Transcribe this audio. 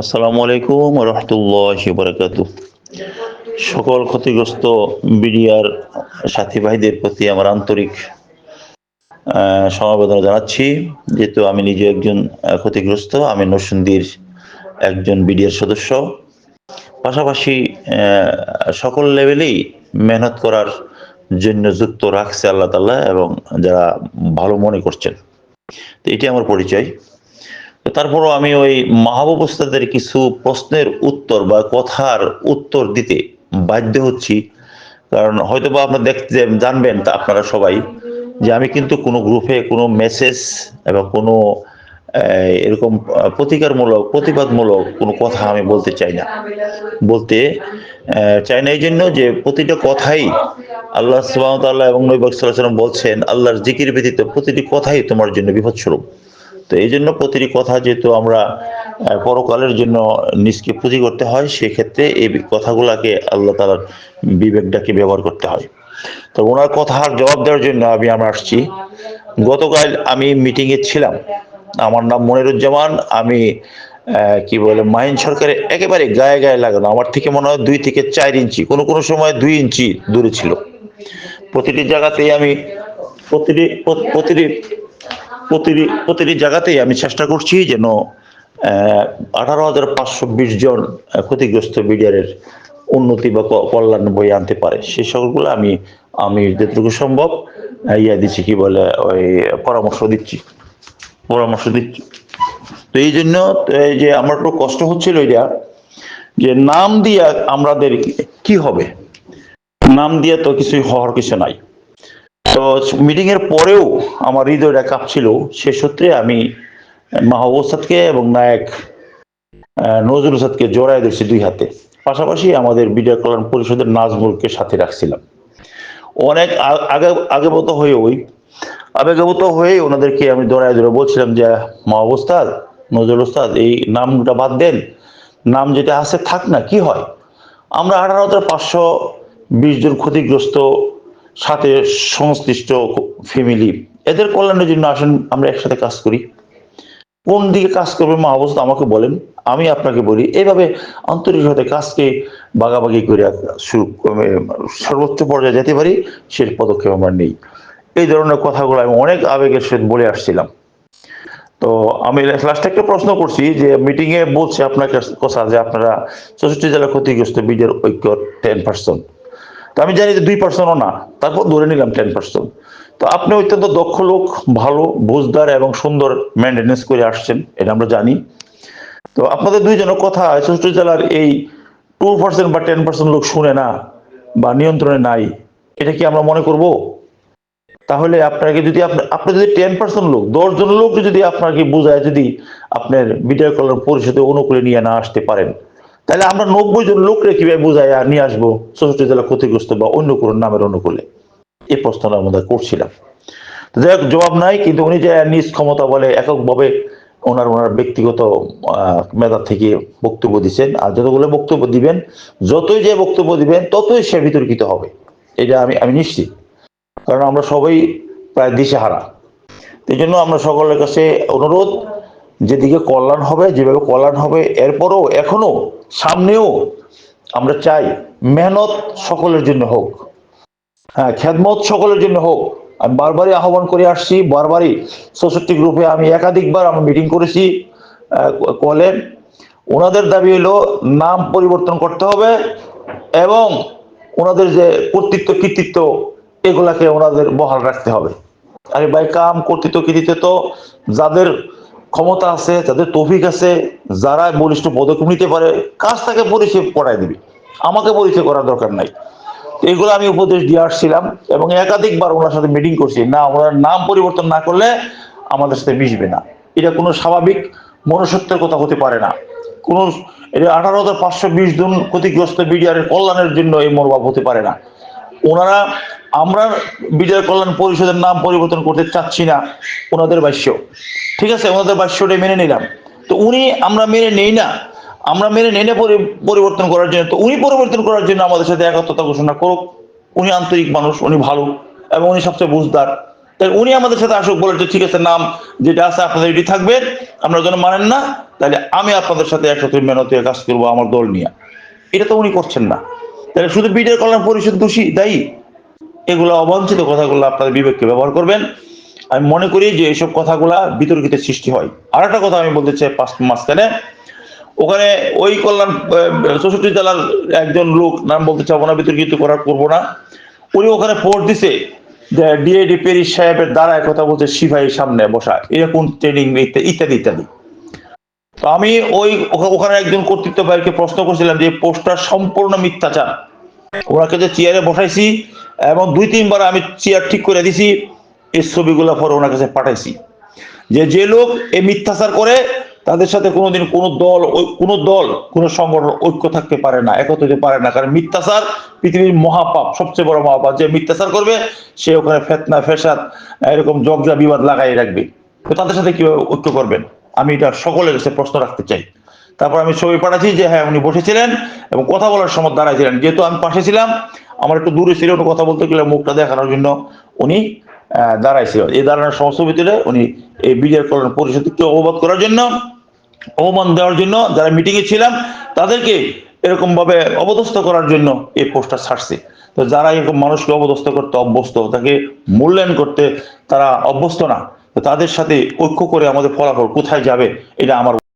আসসালামু আলাইকুম রহমতুল্লাহ বারাকাতু সকল ক্ষতিগ্রস্ত বিডিআর সাথী ভাইদের প্রতি আমার আন্তরিক সমবেদনা জানাচ্ছি। যেহেতু আমি নিজে একজন ক্ষতিগ্রস্ত, আমি নরসিংদীর একজন বিডিআর সদস্য। পাশাপাশি সকল লেভেলেই মেহনত করার জন্য যুক্ত রাখছে আল্লাহ তাল্লাহ এবং যারা ভালো মনে করছেন। তো এটি আমার পরিচয়। তারপরও আমি ওই মাহবুবস্তাদের কিছু প্রশ্নের উত্তর বা কথার উত্তর দিতে বাধ্য হচ্ছি। কারণ হয়তো বা আপনার দেখতে জানবেন তা আপনারা সবাই যে আমি কিন্তু কোনো গ্রুপে কোনো মেসেজ এবং কোনো এরকম প্রতিকারমূলক, প্রতিবাদমূলক কোনো কথা আমি বলতে চাই না। বলতে চাই না এই জন্য যে প্রতিটা কথাই আল্লাহ সুবাহতাল্লাহ এবং নৈবাক সাল্লাম বলছেন, আল্লাহর জিকির ব্যতীত প্রতিটি কথাই তোমার জন্য বিপদস্বরূপ। তো এই জন্য প্রতিটি কথা যেহেতু আমরা পরকালের জন্য নিজকে পুঁজি করতে হয়, সেক্ষেত্রে এই কথাগুলাকে আল্লাহ তালার বিবেকটাকে ব্যবহার করতে হয়। তো ওনার কথার জবাব দেওয়ার জন্য আমি, আমরা আসছি। গতকাল আমি মিটিংয়ে ছিলাম। আমার নাম মনিরুজ্জামান। আমি কি বলে, মাহিন সরকারের একেবারে গায়ে গায়ে লাগানো। আমার থেকে মনে হয় দুই থেকে চার ইঞ্চি। কোনো কোনো সময় দুই ইঞ্চি দূরে ছিল। প্রতিটি জায়গাতেই আমি, প্রতিটি প্রতিটি প্রতিটি প্রতিটি জায়গাতেই আমি চেষ্টা করছি যেন আঠারো হাজার পাঁচশো বিশ জন ক্ষতিগ্রস্ত বিডিআরের উন্নতি বা কল্যাণ বই আনতে পারে। সেই সকলগুলো আমি আমি যেটুকু সম্ভব ইয়া দিচ্ছি, কি বলে, ওই পরামর্শ দিচ্ছি। পরামর্শ দিচ্ছি। তো এই জন্য, এই যে আমার একটু কষ্ট হচ্ছিল এটা, যে নাম দিয়ে আমাদের কি হবে? নাম দিয়ে তো কিছুই হওয়ার কিছু নাই। তো মিটিং এর পরেও আমার হৃদয়টা কাঁপছিল। সে সূত্রে আমি মাহবুসাদকে এবং নায়ক নজরুল সাদকে জড়াই দিচ্ছি দুই হাতে। পাশাপাশি আমাদের বিডিও কল্যাণ পরিষদের নাজমুলকে সাথে রাখছিলাম। অনেক আগে আগেবত হয়ে ওই আবেগবত হয়ে ওনাদেরকে আমি দৌড়ায় ধরে বলছিলাম যে মাহবুস্তাদ নজরুল উস্তাদ এই নামটা বাদ দেন। নাম যেটা আছে থাক না, কি হয়? আমরা আঠারো হাজার পাঁচশো বিশ জন ক্ষতিগ্রস্ত সাথে সংশ্লিষ্ট ফ্যামিলি, এদের কল্যাণের জন্য আসেন, আমরা একসাথে কাজ করি। কোন দিকে কাজ করবে মা অবস্থা আমাকে বলেন, আমি আপনাকে বলি। এইভাবে আন্তরিকভাবে কাজকে বাগাবাগি করে শুরু সর্বোচ্চ পর্যায়ে যেতে পারি সে পদক্ষেপ আমরা নেই। এই ধরনের কথাগুলো আমি অনেক আবেগের সহিত বলে আসছিলাম। তো আমি লাস্টে একটা প্রশ্ন করছি যে মিটিং এ বলছে আপনার কথা যে, আপনারা চৌষট্টি জেলা ক্ষতিগ্রস্ত বীজের ঐক্য টেন পার্সেন্ট তো আমি জানি যে দুই পার্সেন্টও না, তারপর ধরে নিলাম টেন পার্সেন্ট তো আপনি অত্যন্ত দক্ষ লোক, ভালো, বুঝদার এবং সুন্দর মেনটেনেন্স করে আসছেন, এটা আমরা জানি। তো আপনাদের দুইজনের কথা চৌষট্টি জেলার এই টু পার্সেন্ট বা টেন পার্সেন্ট লোক শুনে না বা নিয়ন্ত্রণে নাই, এটা কি আমরা মনে করব? তাহলে আপনাকে যদি আপনি যদি টেন পার্সেন্ট লোক, দশ জন লোক যদি আপনাকে বোঝায় যদি আপনার বিদ্যা কল্যাণ পরিষদে অনুকূলে নিয়ে না আসতে পারেন তাহলে আমরা নব্বই জন লোকরে কীভাবে বোঝায় নিয়ে আসব চৌষট্টি জেলা ক্ষতিগ্রস্ত বা অন্য কোনো নামের অনুকূলে। এই প্রশ্নটা আমাদের করছিলাম। যাই হোক, জবাব নাই, কিন্তু উনি যে নিজ ক্ষমতা বলে এককভাবে ওনার ওনার ব্যক্তিগত মেধা থেকে বক্তব্য দিচ্ছেন, আর যতগুলো বক্তব্য দিবেন, যতই যে বক্তব্য দিবেন, ততই সে বিতর্কিত হবে। এটা আমি আমি নিশ্চিত। কারণ আমরা সবাই প্রায় দিশেহারা। এই জন্য আমরা সকলের কাছে অনুরোধ, যেদিকে কল্যাণ হবে, যেভাবে কল্যাণ হবে, এরপরও এখনও সামনেও আমরা চাই মেহনত সকলের জন্য হোক। হ্যাঁ খেদমত সকলের জন্য হোক। আমি বারবারই আহ্বান করে আসছি, বারবারই চৌষট্টি গ্রুপে আমি একাধিকবার আমরা মিটিং করেছি কলে ওনাদের দাবি হলো নাম পরিবর্তন করতে হবে এবং ওনাদের যে কর্তৃত্ব, কৃতিত্ব, এগুলাকে ওনাদের বহাল রাখতে হবে। আরে ভাই, কাম, কর্তৃত্ব, কৃতিত্ব তো যাদের ক্ষমতা আছে, যাদের তৌফিক আছে, যারা বলিষ্ঠ পদক্ষেপ নিতে পারে, কাজ তাকে পরিচয় করাই দিবি। আমাকে পরিচয় করার দরকার নাই। এইগুলো আমি উপদেশ দিয়ে আসছিলাম এবং একাধিকবার ওনার সাথে মিটিং করছি। না, ওনার নাম পরিবর্তন না করলে আমাদের সাথে মিশবে না। এটা কোনো স্বাভাবিক মনুষ্যত্বের কথা হতে পারে না। কোন এটা আঠারো হাজার পাঁচশো বিশ জন ক্ষতিগ্রস্ত বিডিআর কল্যাণের জন্য এই মনোভাব হতে পারে না। ওনারা আমরা বিজয় কল্যাণ পরিষদের নাম পরিবর্তন করতে চাচ্ছি না, ওনাদের ভাষ্য। ঠিক আছে? ওনাদের ভাষ্যটা মেনে নিলাম। তো উনি আমরা মেনে নেই না। আমরা মেনে নেই না পরি- পরিবর্তন করার জন্য। তো উনি পরিবর্তন করার জন্য আমাদের সাথে একাত্মতা ঘোষণা করুক। উনি আন্তরিক মানুষ, উনি ভালো, এবং উনি সবচেয়ে বুঝদার। তাই উনি আমাদের সাথে আসুক বলে ঠিক আছে, নাম যেটা আছে আপনাদের এটি থাকবেন আপনারা যেন মানেন না, তাহলে আমি আপনাদের সাথে একসাথে মেহনত কাজ করব আমার দল নিয়ে। এটা তো উনি করছেন না। তাহলে শুধু বিডিআর কল্যাণ পরিষদ দোষী দায়ী? এগুলো অবাঞ্ছিত কথাগুলো আপনাদের বিবেককে ব্যবহার করবেন। আমি মনে করি যে এইসব কথাগুলা বিতর্কিত সৃষ্টি হয়। আর একটা কথা আমি বলতে চাই পাঁচ মাঝখানে। ওখানে ওই কল্যাণ চৌষট্টি জেলার একজন লোক, নাম বলতে চাবো না, বিতর্কিত করার করব না। উনি ওখানে ফোর্স দিছে যে ডিএডি পেরিস সাহেবের দ্বারা কথা বলছে সিপাহীর সামনে বসা। এরকম ট্রেনিং, ইত্যাদি ইত্যাদি তো আমি ওই ওখা- ওখানে একজন কর্তৃত্ব ভাইকে প্রশ্ন করছিলাম যে পোস্টটা সম্পূর্ণ মিথ্যাচার। ওনাকে যে চেয়ারে বসাইছি এবং দুই তিনবার আমি চেয়ার ঠিক করে দিছি, এই ছবিগুলো পরে ওনার কাছে পাঠাইছি। যে যে লোক এই মিথ্যাচার করে, তাদের সাথে কোনোদিন কোনো দল কোনো দল, কোনো সংগঠন ঐক্য থাকতে পারে না একত্র হতে পারে না। কারণ মিথ্যাচার পৃথিবীর মহাপাপ, সবচেয়ে বড় মহাপাপ। যে মিথ্যাচার করবে, সে ওখানে ফেতনা, ফেসাদ, এরকম জগজা বিবাদ লাগাই রাখবে। তো তাদের সাথে কীভাবে ঐক্য করবেন? আমি এটা সকলের কাছে প্রশ্ন রাখতে চাই। তারপর আমি ছবি পাঠাচ্ছি যে হ্যাঁ উনি বসেছিলেন এবং কথা বলার সময় দাঁড়াইছিলেন। যেহেতু আমি পাশে ছিলাম, আমার একটু দূরে ছিল কথা বলতে গেলে মুখটা দেখানোর জন্য উনি দাঁড়াইছিল। এই দাঁড়ানোর সমস্ত ভিতরে উনি এই বিজয় কল্যাণ পরিষদকে অবগত করার জন্য, অবমান দেওয়ার জন্য যারা মিটিং এ ছিলাম, তাদেরকে এরকম ভাবে অবদস্থ করার জন্য এই পোস্টটা ছাড়ছে। তো যারা এরকম মানুষকে অবদস্থ করতে অভ্যস্ত, তাকে মূল্যায়ন করতে তারা অভ্যস্ত না তাদের সাথে ঐক্য করে আমাদের ফলাফল কোথায় যাবে, এটা আমার